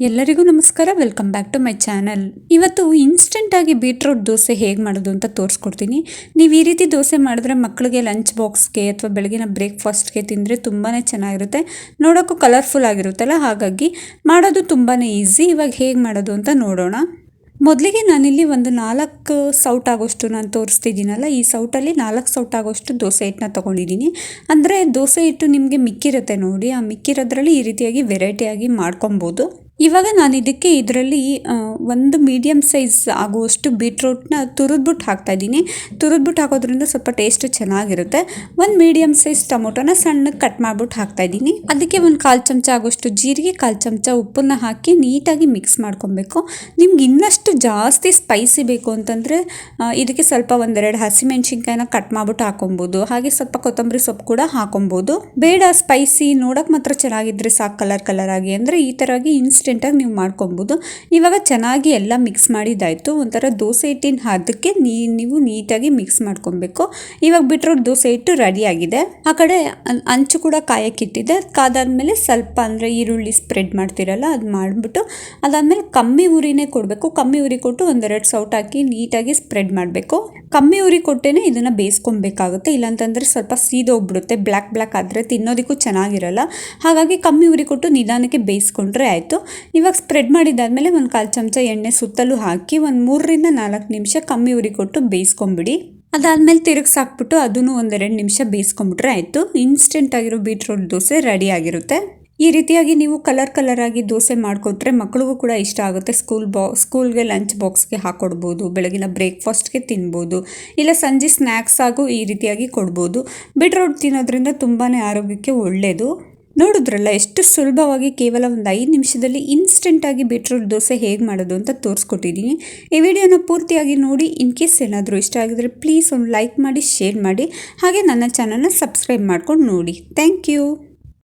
ಎಲ್ಲರಿಗೂ ನಮಸ್ಕಾರ welcome back to my channel ಇವತ್ತು ಇನ್ಸ್ಟೆಂಟಾಗಿ ಬೀಟ್ರೂಟ್ ದೋಸೆ ಹೇಗೆ ಮಾಡೋದು ಅಂತ ತೋರಿಸ್ಕೊಡ್ತೀನಿ. ನೀವು ಈ ರೀತಿ ದೋಸೆ ಮಾಡಿದ್ರೆ ಮಕ್ಕಳಿಗೆ ಲಂಚ್ ಬಾಕ್ಸ್ಗೆ ಅಥವಾ ಬೆಳಗಿನ ಬ್ರೇಕ್ಫಾಸ್ಟ್ಗೆ ತಿಂದರೆ ತುಂಬಾ ಚೆನ್ನಾಗಿರುತ್ತೆ. ನೋಡೋಕ್ಕೂ ಕಲರ್ಫುಲ್ ಆಗಿರುತ್ತಲ್ಲ, ಹಾಗಾಗಿ ಮಾಡೋದು ತುಂಬಾ ಈಸಿ ಇವಾಗ ಹೇಗೆ ಮಾಡೋದು ಅಂತ ನೋಡೋಣ. ಮೊದಲಿಗೆ ನಾನಿಲ್ಲಿ ಒಂದು ನಾಲ್ಕು ಸೌಟ್ ಆಗೋಷ್ಟು ನಾನು ತೋರಿಸ್ತಿದ್ದೀನಲ್ಲ, ಈ ಸೌಟಲ್ಲಿ ನಾಲ್ಕು ಸೌಟ್ ಆಗೋಷ್ಟು ದೋಸೆ ಹಿಟ್ಟನ್ನ ತೊಗೊಂಡಿದ್ದೀನಿ. ಅಂದರೆ ದೋಸೆ ಹಿಟ್ಟು ನಿಮಗೆ ಮಿಕ್ಕಿರುತ್ತೆ ನೋಡಿ, ಆ ಮಿಕ್ಕಿರೋದ್ರಲ್ಲಿ ಈ ರೀತಿಯಾಗಿ ವೆರೈಟಿಯಾಗಿ ಮಾಡ್ಕೊಬೋದು. ಇವಾಗ ನಾನು ಇದಕ್ಕೆ ಇದರಲ್ಲಿ ಒಂದು ಮೀಡಿಯಮ್ ಸೈಜ್ ಆಗುವಷ್ಟು ಬೀಟ್ರೂಟ್ನ ತುರಿದ್ಬಿಟ್ಟು ಹಾಕ್ತಾ ಇದ್ದೀನಿ. ತುರಿದ್ಬಿಟ್ಟು ಹಾಕೋದ್ರಿಂದ ಸ್ವಲ್ಪ ಟೇಸ್ಟ್ ಚೆನ್ನಾಗಿರುತ್ತೆ. ಒಂದು ಮೀಡಿಯಮ್ ಸೈಜ್ ಟೊಮೊಟೊನ ಸಣ್ಣಗೆ ಕಟ್ ಮಾಡಿಬಿಟ್ಟು ಹಾಕ್ತಾ ಇದ್ದೀನಿ. ಅದಕ್ಕೆ ಒಂದು ಕಾಲು ಚಮಚ ಆಗುವಷ್ಟು ಜೀರಿಗೆ, ಕಾಲು ಚಮಚ ಉಪ್ಪನ್ನ ಹಾಕಿ ನೀಟಾಗಿ ಮಿಕ್ಸ್ ಮಾಡ್ಕೊಬೇಕು. ನಿಮ್ಗೆ ಇನ್ನಷ್ಟು ಜಾಸ್ತಿ ಸ್ಪೈಸಿ ಬೇಕು ಅಂತಂದರೆ ಇದಕ್ಕೆ ಸ್ವಲ್ಪ ಒಂದೆರಡು ಹಸಿಮೆಣ್ಸಿನ್ಕಾಯಿನ ಕಟ್ ಮಾಡ್ಬಿಟ್ಟು ಹಾಕೊಬೋದು. ಹಾಗೆ ಸ್ವಲ್ಪ ಕೊತ್ತಂಬರಿ ಸೊಪ್ಪು ಕೂಡ ಹಾಕೊಬೋದು. ಬೇಡ ಸ್ಪೈಸಿ ನೋಡೋಕೆ ಮಾತ್ರ ಚೆನ್ನಾಗಿದ್ರೆ ಸಾಕು ಕಲರ್ ಕಲರ್ ಆಗಿ. ಅಂದರೆ ಈ ಥರವಾಗಿ ಇನ್ಸ್ ಇನ್ಸ್ಟೆಂಟಾಗಿ ನೀವು ಮಾಡ್ಕೊಬೋದು. ಇವಾಗ ಚೆನ್ನಾಗಿ ಎಲ್ಲ ಮಿಕ್ಸ್ ಮಾಡಿದ್ದಾಯಿತು. ಒಂಥರ ದೋಸೆ ಹಿಟ್ಟಿನ ಹದಕ್ಕೆ ನೀ, ನೀವು ನೀಟಾಗಿ ಮಿಕ್ಸ್ ಮಾಡ್ಕೊಬೇಕು. ಇವಾಗ ಬಿಟ್ರೋಟ್ ದೋಸೆ ಹಿಟ್ಟು ರೆಡಿಯಾಗಿದೆ ಆ ಕಡೆ ಅಂಚು ಕೂಡ ಕಾಯಕ್ಕಿಟ್ಟಿದೆ ಕಾದಾದ್ಮೇಲೆ ಸ್ವಲ್ಪ ಅಂದರೆ ಈರುಳ್ಳಿ ಸ್ಪ್ರೆಡ್ ಮಾಡ್ತಿರಲ್ಲ ಅದು ಮಾಡಿಬಿಟ್ಟು ಅದಾದಮೇಲೆ ಕಮ್ಮಿ ಉರಿನೇ ಕೊಡಬೇಕು. ಕಮ್ಮಿ ಉರಿ ಕೊಟ್ಟು ಒಂದೆರಡು ಸೌಟ್ ಹಾಕಿ ನೀಟಾಗಿ ಸ್ಪ್ರೆಡ್ ಮಾಡಬೇಕು. ಕಮ್ಮಿ ಉರಿ ಕೊಟ್ಟೇ ಇದನ್ನು ಬೇಯಿಸ್ಕೊಬೇಕಾಗುತ್ತೆ. ಇಲ್ಲಾಂತಂದರೆ ಸ್ವಲ್ಪ ಸೀದೋಗ್ಬಿಡುತ್ತೆ. ಬ್ಲ್ಯಾಕ್ ಬ್ಲ್ಯಾಕ್ ಆದರೆ ತಿನ್ನೋದಕ್ಕೂ ಚೆನ್ನಾಗಿರಲ್ಲ. ಹಾಗಾಗಿ ಕಮ್ಮಿ ಉರಿ ಕೊಟ್ಟು ನಿಧಾನಕ್ಕೆ ಬೇಯಿಸ್ಕೊಂಡ್ರೆ ಆಯಿತು. ಇವಾಗ ಸ್ಪ್ರೆಡ್ ಮಾಡಿದ್ದಾದಮೇಲೆ ಒಂದು ಕಾಲು ಚಮಚ ಎಣ್ಣೆ ಸುತ್ತಲೂ ಹಾಕಿ ಒಂದು ಮೂರರಿಂದ ನಾಲ್ಕು ನಿಮಿಷ ಕಮ್ಮಿ ಉರಿ ಕೊಟ್ಟು ಬೇಯಿಸ್ಕೊಂಬಿಡಿ. ಅದಾದಮೇಲೆ ತಿರುಗಿಸಾಕ್ಬಿಟ್ಟು ಅದನ್ನು ಒಂದೆರಡು ನಿಮಿಷ ಬೇಯಿಸ್ಕೊಂಬಿಟ್ರೆ ಆಯಿತು. ಇನ್ಸ್ಟೆಂಟ್ ಆಗಿರೋ ಬೀಟ್ರೋಟ್ ದೋಸೆ ರೆಡಿ ಆಗಿರುತ್ತೆ. ಈ ರೀತಿಯಾಗಿ ನೀವು ಕಲರ್ ಕಲರ್ ಆಗಿ ದೋಸೆ ಮಾಡಿಕೊಟ್ರೆ ಮಕ್ಕಳಿಗೂ ಕೂಡ ಇಷ್ಟ ಆಗುತ್ತೆ. ಸ್ಕೂಲ್ ಬಾ ಸ್ಕೂಲ್ಗೆ ಲಂಚ್ ಬಾಕ್ಸ್ಗೆ ಹಾಕ್ಕೊಡ್ಬೋದು ಬೆಳಗಿನ ಬ್ರೇಕ್ಫಾಸ್ಟ್ಗೆ ತಿನ್ಬೋದು, ಇಲ್ಲ ಸಂಜೆ ಸ್ನ್ಯಾಕ್ಸ್ ಆಗು ಈ ರೀತಿಯಾಗಿ ಕೊಡ್ಬೋದು. ಬೀಟ್ರೋಟ್ ತಿನ್ನೋದ್ರಿಂದ ತುಂಬಾ ಆರೋಗ್ಯಕ್ಕೆ ಒಳ್ಳೆಯದು ನೋಡಿದ್ರಲ್ಲ, ಎಷ್ಟು ಸುಲಭವಾಗಿ ಕೇವಲ ಒಂದು ಐದು ನಿಮಿಷದಲ್ಲಿ ಇನ್ಸ್ಟೆಂಟಾಗಿ ಬೀಟ್ರೂಟ್ ದೋಸೆ ಹೇಗೆ ಮಾಡೋದು ಅಂತ ತೋರಿಸ್ಕೊಟ್ಟಿದ್ದೀನಿ ಈ ವಿಡಿಯೋನ ಪೂರ್ತಿಯಾಗಿ ನೋಡಿ ಇನ್ ಕೇಸ್ ಏನಾದರೂ ಇಷ್ಟ ಆಗಿದ್ರೆ ಪ್ಲೀಸ್ ಒಂದು ಲೈಕ್ ಮಾಡಿ ಶೇರ್ ಮಾಡಿ, ಹಾಗೆ ನನ್ನ ಚಾನಲ್ನ ಸಬ್ಸ್ಕ್ರೈಬ್ ಮಾಡ್ಕೊಂಡು ನೋಡಿ. Thank you